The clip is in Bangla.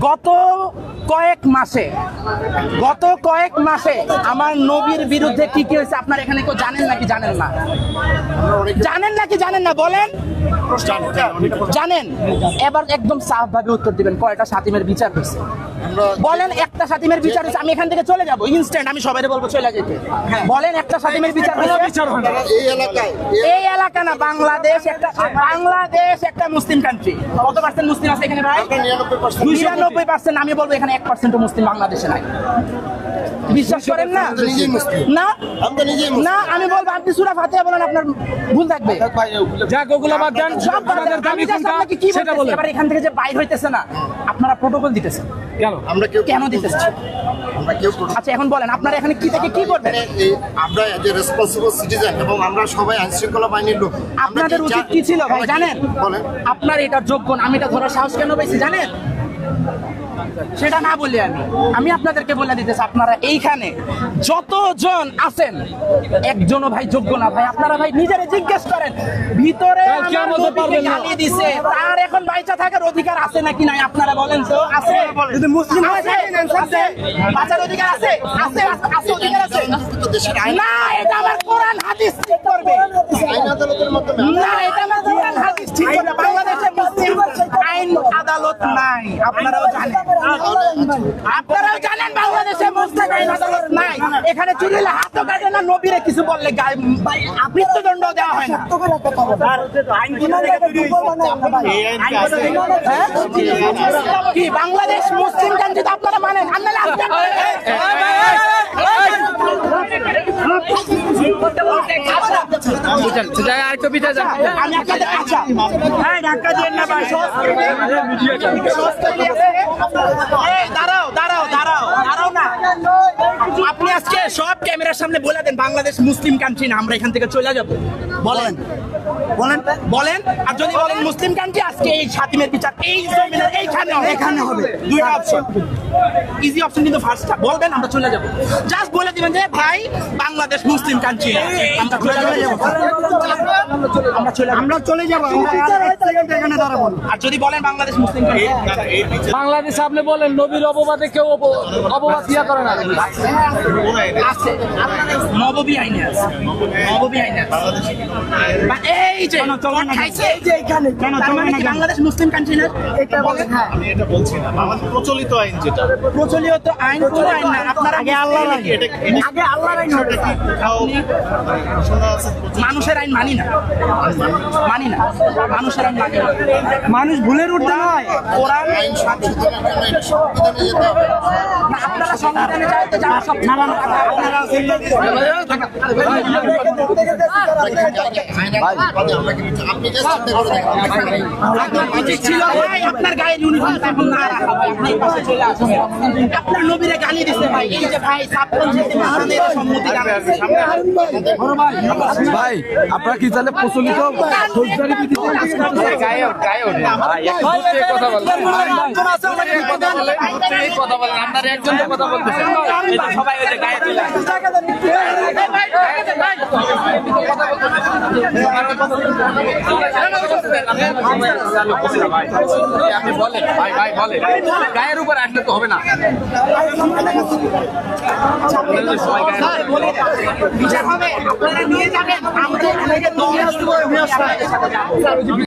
গত কয়েক মাসে, গত কয়েক মাসে আমার নবীর বিরুদ্ধে কি কি হয়েছে আপনার এখানে কেউ জানেন নাকি জানেন না? জানেন নাকি জানেন না? বলেন। জানেন। এবার একদম সাফ ভাবে উত্তর দিবেন কয়টা সাতিমের বিচার হয়েছে। বলেন একটা সাতিমের বিচার হয়েছে আমি এখান থেকে চলে যাব ইনস্ট্যান্ট আমি সবাই বলব চলে যেতে। বলেন একটা সাতিমের বিচার হয়েছে। এই এলাকা না বাংলাদেশ একটা বাংলাদেশ একটা মুসলিম কান্ট্রি কত পার্সেন্ট মুসলিম আছে এখানে ভাই? নিরানব্বই পার্সেন্ট নিরানব্বই পার্সেন্ট আমি বলব এখানে এক পার্সেন্ট মুসলিম বাংলাদেশে নাই। বিশ্বাস করেন না? না না আমি বলব আপনি সুরা ফাতিহা বলেন আপনার ভুল থাকবে। যাক ওগুলো বাদ দেন সব আপনাদের দাবি কোনটা কি সেটা বলেন। এবার এখান থেকে যে বাইর হইতেছে না আপনারা প্রোটোকল দিতেছেন। কেন? আমরা কেউ কেন আচ্ছা এখন বলেন আপনারা এখানে কি থেকে কি করবেন? আমরা যে রেসপন্সিবল সিটিজেন এবং আমরা সবাই আইন শৃঙ্খলা বাহিনীর লোক আপনাদের উচিত কি ছিল ভাই জানেন? বলেন। আপনার এটা যোগ্য না আমি এটা ধরার সাহস কেন পেয়েছি জানেন? সেটা না বলি আমি। আমি আপনাদেরকে বলে দিতেছি আপনারা এইখানে যতজন আছেন একজনও ভাই যোগ্য না। ভাই আপনারা ভাই নিজেরা জিজ্ঞেস করেন ভিতরে। গালি দিছে তার এখন বাইচা থাকার অধিকার আছে নাকি নাই? আপনারা বলেন তো আছে। যদি মুসলিম আছে আছে। বাঁচার অধিকার আছে আছে আছে অধিকার আছে। না এটা আমার কোরআন হাদিস ঠিক করবে। না এটা আমার কোরআন হাদিস ঠিক করবে। আদালত নাই আপনারাও জানেন আপনারাও জানেন বাংলাদেশে মুসলিম আইন আদালত নাই এখানে চুরি হলে হাতও কাটে না নবীরে কিছু বললে মৃত্যুদণ্ড দেওয়া হয় না হ্যাঁ? কি বাংলাদেশ মুসলিম কান্ট্রি তো আপনারা মানেন আপনারা আরেকটু পিছিয়ে যান আমি আপনাদের এই ধাক্কা দিয়েন না ভাই সহজ করে দিন। সহজ করে দিয়েছে। এই, দাঁড়াও দাঁড়াও দাঁড়াও দাঁড়াও না আপনি আজকে সব ক্যামেরার সামনে বলে দেন বাংলাদেশ মুসলিম কান্ট্রি না আমরা এখান থেকে চলে যাব। বলেন। বলেন। বলেন আর যদি বলেন মুসলিম কান্ট্রি আজকে এই সাতিমের বিচার এই জমিনের এইখানে হবে। এখানে হবে। দুইটা অপশন ইজি অপশন কিন্তু ফার্স্টটা বলবেন আমরা চলে যাব। জাস্ট বলে দিবেন যে ভাই বাংলাদেশ মুসলিম কান্ট্রি আমরা চলে যাব। আমরা চলে আমরা চলে যাব। এখানে দাঁড়াবো আর যদি বলেন বাংলাদেশ মুসলিম কান্ট্রি বাংলাদেশে আপনি বলেন নবীর অপবাদে কেউ অপ- অপবাদ দিয়া করে না। আছে। নববী আইনে আছে নববী আইনে আছে এই যে খাইছে এই যে এখানে তার মানে কি বাংলাদেশ মুসলিম কান্ট্রি না এটা হ্যাঁ আমি এটা বলছি না আমাদের প্রচলিত আইন যেটা প্রচলিত আইন কোন আইন না আপনারা আগে আল্লাহ এটা আগে আল্লাহর আইন হবে কোথাও মানুষের আইন মানি না মানি না মানুষের আইন মানি না মানুষ ভুলের উঠতে নয় কোরআন আইন সংশোধনের জন্য এটা সংবিধানে যেতে হবে না, আপনারা সংবিধানে চাইতে যারা সব না না আপনারা আপনার গায়ে ইউনিফর্ম এখন না রাখা ভাই আপনার নবীরা গালি দিচ্ছে ভাই এই যে ভাই সাবকন ভাই আপনারা কি তাহলে প্রচলিত ফৌজদারি গায়ে গায়ে কথা বলেন আপনার একজন কথা বলতেছেন। সবাই ওই যে গায়ে চলে আপনি বলেন ভাই ভাই বলেন গায়ের উপর আসলে তো হবে না হবে আপনারা নিয়ে যাবেন আমরা